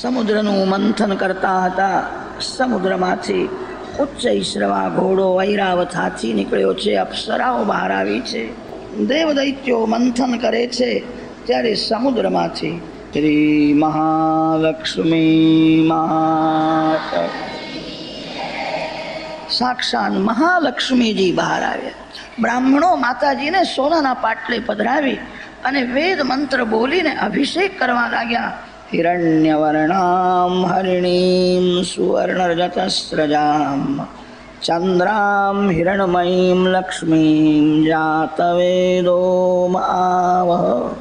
સમુદ્રનું મંથન કરતા હતા. સમુદ્રમાંથી ઉચ્ચ ઈશ્રવા ઘોડો ઐરાવત હાથી નીકળ્યો છે. અપ્સરાઓ બહાર આવી છે. દેવદૈત્યો મંથન કરે છે. ત્યારે સમુદ્રમાંથી શ્રી મહાલક્ષ્મી મા સાક્ષાત મહાલક્ષ્મીજી બહાર આવ્યા. બ્રાહ્મણો માતાજીને સોનાના પાટલે પધરાવી અને વેદ મંત્ર બોલીને અભિષેક કરવા લાગ્યા. હિરણ્યવર્ણામ હરિણીમ सुवर्णरजतस्रजां ચંદ્રામ હિરણમયીમ લક્ષ્મીમ જાતવેદો માવહ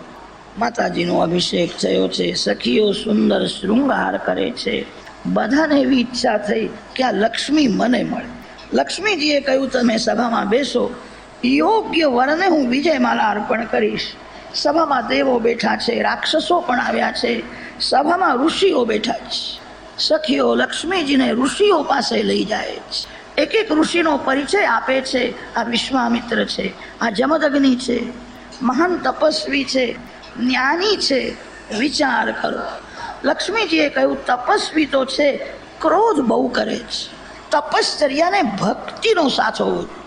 માતાજીનો અભિષેક થયો છે, સખીઓ સુંદર શૃંગાર કરે છે, બધાને એવી ઈચ્છા થઈ કે આ લક્ષ્મી મને મળે. લક્ષ્મીજીએ કહ્યું, તમે સભામાં બેસો, યોગ્ય વરને હું વિજયમાલા અર્પણ કરીશ. સભામાં દેવો બેઠા છે, રાક્ષસો પણ આવ્યા છે. સભામાં ઋષિઓ બેઠા છે. સખીઓ લક્ષ્મીજીને ઋષિઓ પાસે લઈ જાય છે એક એક ઋષિનો પરિચય આપે છે, આ વિશ્વામિત્ર છે, આ જમદગ્નિ છે, મહાન તપસ્વી છે, જ્ઞાની છે, વિચાર કરો. લક્ષ્મીજીએ કહ્યું, તપસ્વી તો છે, ક્રોધ બહુ કરે છે. તપશ્ચર્યાને ભક્તિનો સાચો જોઈએ.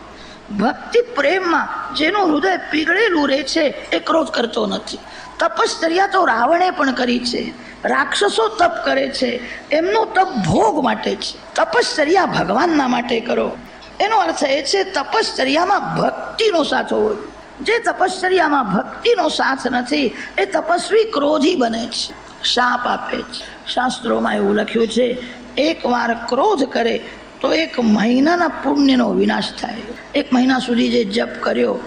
ભક્તિ પ્રેમમાં જેનું હૃદય પીગળેલું રહે છે, એ ક્રોધ કરતો નથી. તપશ્ચર્યા તો રાવણે પણ કરી છે. રાક્ષસો તપ કરે છે. એમનો તપ ભોગ માટે છે. તપશ્ચર્યા ભગવાનના માટે કરો. એનો અર્થ એ છે, તપશ્ચર્યામાં ભક્તિનો સાથ હોવો જે તપશ્ચર્યામાં ભક્તિનો સાથ નથી, એ તપસ્વી ક્રોધી બને છે. શાપ આપે છે. શાસ્ત્રોમાં એવું લખ્યું છે, એકવાર ક્રોધ કરે તો એક મહિનાના પુણ્યનો વિનાશ થાય. એક મહિના સુધી જે જપ કર્યો,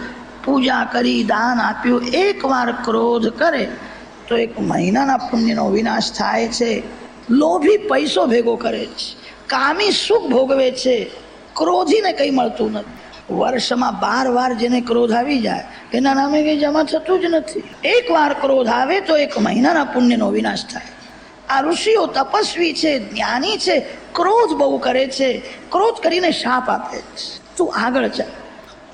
પૂજા કરી, દાન આપ્યું એકવાર ક્રોધ કરે, તો એક મહિનાના પુણ્યનો વિનાશ થાય છે. લોભી પૈસો ભેગો કરે છે. કામી સુખ ભોગવે છે. ક્રોધીને કંઈ મળતું નથી. વર્ષમાં બાર વાર જેને ક્રોધ આવી જાય, એના નામે કંઈ જમા થતું જ નથી. એકવાર ક્રોધ આવે તો એક મહિનાના પુણ્યનો વિનાશ થાય. આ ઋષિઓ તપસ્વી છે, જ્ઞાની છે, ક્રોધ બહુ કરે છે. ક્રોધ કરીને શાપ આપે છે. તું આગળ જા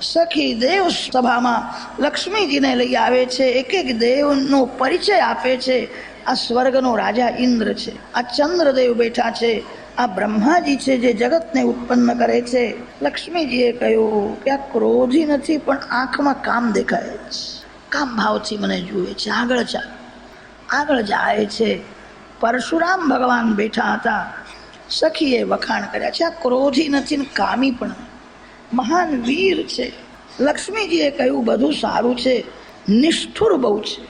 સખી દેવ સભામાં લક્ષ્મીજીને લઈ આવે છે. એક એક દેવનો પરિચય આપે છે. આ સ્વર્ગનો રાજા ઇન્દ્ર છે. આ ચંદ્રદેવ બેઠા છે. આ બ્રહ્માજી છે જે જગતને ઉત્પન્ન કરે છે. લક્ષ્મીજીએ કહ્યું કે આ ક્રોધી નથી, પણ આંખમાં કામ દેખાય છે. કામ ભાવથી મને જુએ છે. આગળ ચાલ. આગળ જાય છે. પરશુરામ ભગવાન બેઠા હતા. સખીએ વખાણ કર્યા છે આ ક્રોધી નથી ને કામી પણ. મહાન વીર છે. લક્ષ્મીજીએ કહ્યું, બધું સારું છે. નિષ્ઠુર બહુ છે.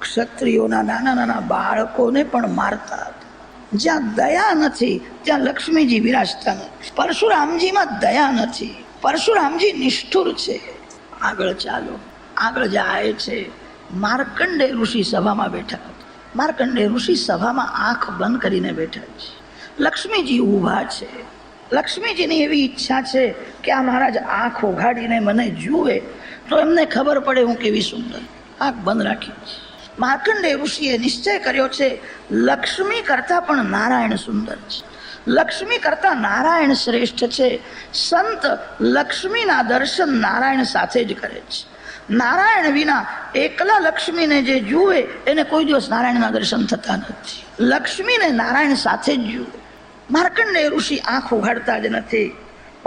ક્ષત્રિયોના નાના નાના બાળકોને પણ મારતા હતા. જ્યાં દયા નથી, ત્યાં લક્ષ્મીજી વિરાજતા નથી. પરશુરામજીમાં દયા નથી. પરશુરામજી નિષ્ઠુર છે. આગળ ચાલો. આગળ જાય છે. માર્કંડે ઋષિ સભામાં બેઠા હતા. માર્કંડે ઋષિ સભામાં આંખ બંધ કરીને બેઠા છે. લક્ષ્મીજી ઊભા છે. લક્ષ્મીજીની એવી ઈચ્છા છે કે આ મહારાજ આંખ ઉઘાડીને મને જુએ, તો એમને ખબર પડે હું કેવી સુંદર. આંખ બંધ રાખી છે. માર્કંડે ઋષિએ નિશ્ચય કર્યો છે, લક્ષ્મી કરતાં પણ નારાયણ સુંદર છે. લક્ષ્મી કરતાં નારાયણ શ્રેષ્ઠ છે. સંત લક્ષ્મીના દર્શન નારાયણ સાથે જ કરે છે. નારાયણ વિના એકલા લક્ષ્મીને જે જુએ, એને કોઈ દિવસ નારાયણના દર્શન થતા નથી. લક્ષ્મીને નારાયણ સાથે જ જુએ. માર્કંડે ઋષિ આંખ ઉઘાડતા જ નથી.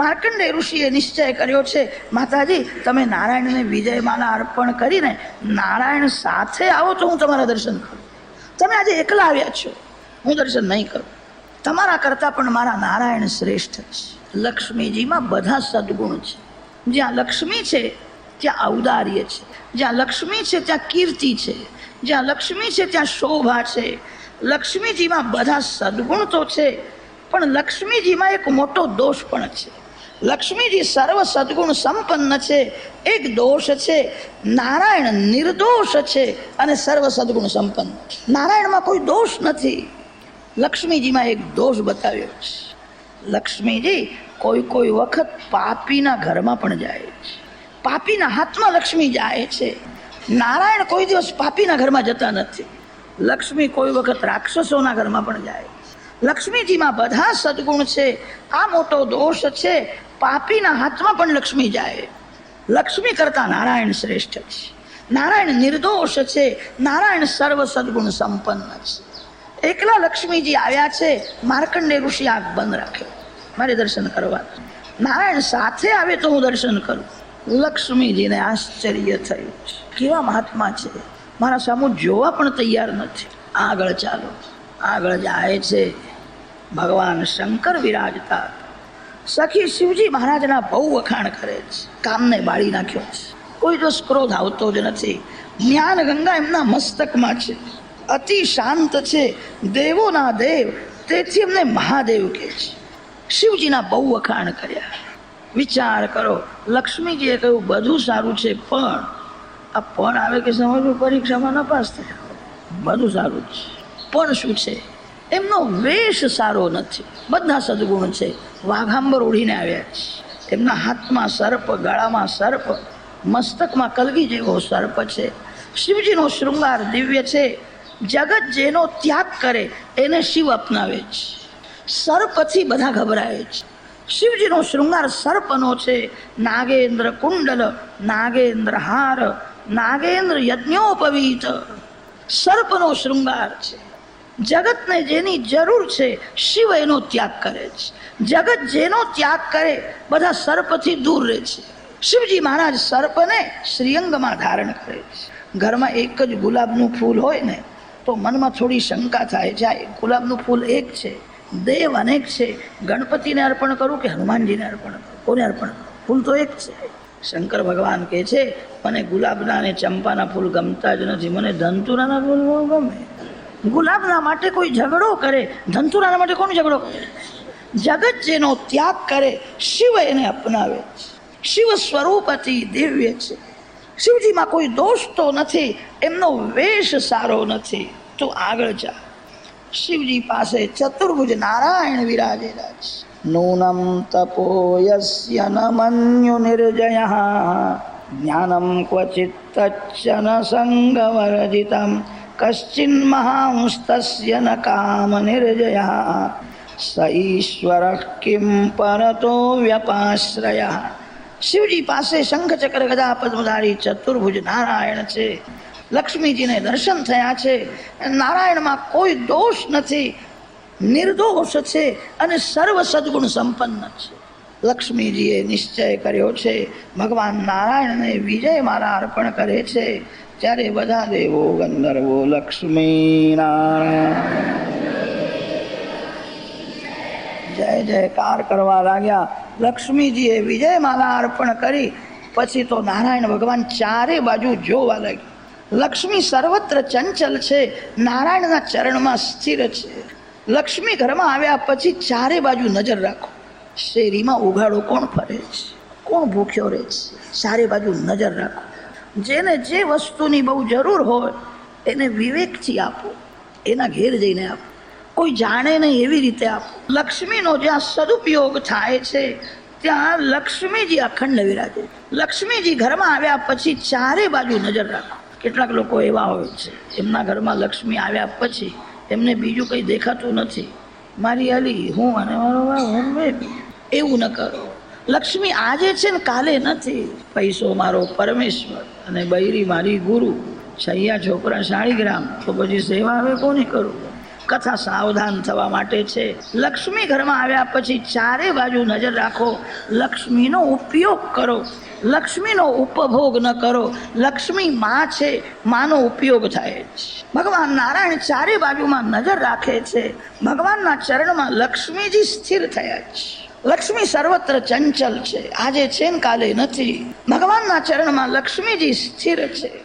માર્કંડે ઋષિએ નિશ્ચય કર્યો છે, માતાજી, તમે નારાયણને વિજયમાલા અર્પણ કરીને નારાયણ સાથે આવો તો હું તમારા દર્શન કરું. તમે આજે એકલા આવ્યા છો. હું દર્શન નહીં કરું. તમારા કરતાં પણ મારા નારાયણ શ્રેષ્ઠ છે. લક્ષ્મીજીમાં બધા સદગુણ છે. જ્યાં લક્ષ્મી છે ત્યાં ઔદાર્ય છે. જ્યાં લક્ષ્મી છે, ત્યાં કીર્તિ છે. જ્યાં લક્ષ્મી છે, ત્યાં શોભા છે. લક્ષ્મીજીમાં બધા સદગુણ તો છે, પણ લક્ષ્મીજીમાં એક મોટો દોષ પણ છે. લક્ષ્મીજી સર્વ સદગુણ સંપન્ન છે, એક દોષ છે. નારાયણ નિર્દોષ છે અને સર્વ સદગુણ સંપન્ન. નારાયણમાં કોઈ દોષ નથી. લક્ષ્મીજીમાં એક દોષ બતાવ્યો છે. લક્ષ્મીજી કોઈ કોઈ વખત પાપીના ઘરમાં પણ જાય છે. પાપીના હાથમાં લક્ષ્મી જાય છે. નારાયણ કોઈ દિવસ પાપીના ઘરમાં જતા નથી. લક્ષ્મી કોઈ વખત રાક્ષસોના ઘરમાં પણ જાય. લક્ષ્મીજીમાં બધા સદગુણ છે. આ મોટો દોષ છે, પાપીના હાથમાં પણ લક્ષ્મી જાય. લક્ષ્મી કરતા નારાયણ શ્રેષ્ઠ છે. નારાયણ નિર્દોષ છે. નારાયણ સર્વ સદગુણ સંપન્ન છે. એકલા લક્ષ્મીજી આવ્યા છે, માર્કંડે ઋષિ આંખ બંધ રાખ્યો. મારે દર્શન કરવા નારાયણ સાથે આવે તો હું દર્શન કરું. લક્ષ્મીજીને આશ્ચર્ય થયું છે. કેવા મહાત્મા છે? મારા સામુ જોવા પણ તૈયાર નથી. આગળ ચાલો. આગળ જાય છે. ભગવાન શંકર વિરાજતા. સખી શિવજી મહારાજના બહુ વખાણ કરે છે. કામને બાળી નાખ્યો છે. કોઈ જો ક્રોધ આવતો જ નથી. જ્ઞાન ગંગા એમના મસ્તકમાં છે. અતિ શાંત છે. દેવોના દેવ. તેથી એમને મહાદેવ કહે છે. શિવજીના બહુ વખાણ કર્યા. વિચાર કરો. લક્ષ્મીજીએ કહ્યું, બધું સારું છે, પણ આ પણ આવે કે સમજવું? પરીક્ષામાં નપાસ થયા. બધું સારું છે. પણ શું છે? એમનો વેશ સારો નથી. બધા સદગુણ છે. વાઘાંબર ઉડીને આવ્યા છે. એમના હાથમાં સર્પ, ગળામાં સર્પ, મસ્તકમાં કલગી જેવો સર્પ છે. શિવજીનો શૃંગાર દિવ્ય છે. જગત જેનો ત્યાગ કરે, એને શિવ અપનાવે છે. સર્પથી બધા ગભરાય છે. શિવજીનો શૃંગાર સર્પનો છે. નાગેન્દ્ર કુંડલ, નાગેન્દ્ર હાર, નાગેન્દ્ર યજ્ઞોપવીત. સર્પનો શૃંગાર છે. જગતને જેની જરૂર છે, શિવ એનો ત્યાગ કરે છે. જગત જેનો ત્યાગ કરે, બધા સર્પથી દૂર રહે છે. શિવજી મહારાજ સર્પને શ્રીઅંગમાં ધારણ કરે છે. ઘરમાં એક જ ગુલાબનું ફૂલ હોય ને, તો મનમાં થોડી શંકા થાય જાય ગુલાબનું ફૂલ એક છે. દેવ અનેક છે. ગણપતિને અર્પણ કરું કે હનુમાનજીને અર્પણ કરું? કોને અર્પણ કરું? ફૂલ તો એક છે. શંકર ભગવાન કહે છે, મને ગુલાબના અને ચંપાના ફૂલ ગમતા જ નથી. મને ધંતુરાના ફૂલ ગમે. ગુલાબના માટે કોઈ ઝઘડો કરે? ધંતુરાના માટે કોણ ઝઘડો કરે? જગત જેનો ત્યાગ કરે, શિવ એને અપનાવે છે. શિવ સ્વરૂપ અતિ દિવ્ય છે. શિવજીમાં કોઈ દોષ તો નથી, એમનો વેશ સારો નથી. તું આગળ જા. शिवजी पासे चतुर्भुज नारायण विराजेला नूनम तपोयस्य न मन्यु निर्जय ज्ञानम क्वचित न संगवर्जित कश्चिन्महांस्तस्य न काम निर्जय स ईश्वर किं परतो व्यपाश्रय शिवजी पासे शंखचक्र गदा पद्मधारी चतुर्भुज नारायण से લક્ષ્મીજીને દર્શન થયા છે. નારાયણમાં કોઈ દોષ નથી. નિર્દોષ છે અને સર્વ સદગુણ સંપન્ન છે. લક્ષ્મીજીએ નિશ્ચય કર્યો છે. ભગવાન નારાયણને વિજય મારા અર્પણ કરે છે. ત્યારે બધા દેવો ગંધર્વો લક્ષ્મી નારાયણ. જય જયકાર કરવા લાગ્યા. લક્ષ્મીજીએ વિજય માલા અર્પણ કરી. પછી તો નારાયણ ભગવાન ચારે બાજુ જોવા લાગ્યા. લક્ષ્મી સર્વત્ર ચંચલ છે, નારાયણના ચરણમાં સ્થિર છે. લક્ષ્મી ઘરમાં આવ્યા પછી ચારે બાજુ નજર રાખો. શેરીમાં ઉઘાડો કોણ ફરે છે? કોણ ભૂખ્યો રહે છે? ચારે બાજુ નજર રાખો. જેને જે વસ્તુની બહુ જરૂર હોય, એને વિવેકથી આપો. એના ઘેર જઈને આપો. કોઈ જાણે નહીં એવી રીતે આપો. લક્ષ્મીનો જ્યાં સદુપયોગ થાય છે, ત્યાં લક્ષ્મીજી અખંડ વિરાજે. લક્ષ્મીજી ઘરમાં આવ્યા પછી ચારે બાજુ નજર રાખો. કેટલાક લોકો એવા હોય છે. એમના ઘરમાં લક્ષ્મી આવ્યા પછી એમને બીજું કંઈ દેખાતું નથી. મારી અલી, હું અને મારો હું એવું ન કરો. લક્ષ્મી આજે છે ને કાલે નથી. પૈસો મારો પરમેશ્વર અને બૈરી મારી ગુરુ. છૈયા છોકરા શાળીગ્રામ તો પછી સેવા હવે કોની કરું? કથા સાવધાન થવા માટે છે. લક્ષ્મી ઘરમાં આવ્યા પછી ચારે બાજુ નજર રાખો. લક્ષ્મીનો ઉપયોગ કરો. લક્ષ્મીનો ઉપભોગ ન કરો. લક્ષ્મી માં છે, માનો ઉપયોગ થાય છે ભગવાન નારાયણ ચારે બાજુમાં નજર રાખે છે. ભગવાનના ચરણમાં લક્ષ્મીજી સ્થિર થયા છે લક્ષ્મી સર્વત્ર ચંચલ છે. આજે છે ને કાલે નથી. ભગવાનના ચરણમાં લક્ષ્મીજી સ્થિર છે.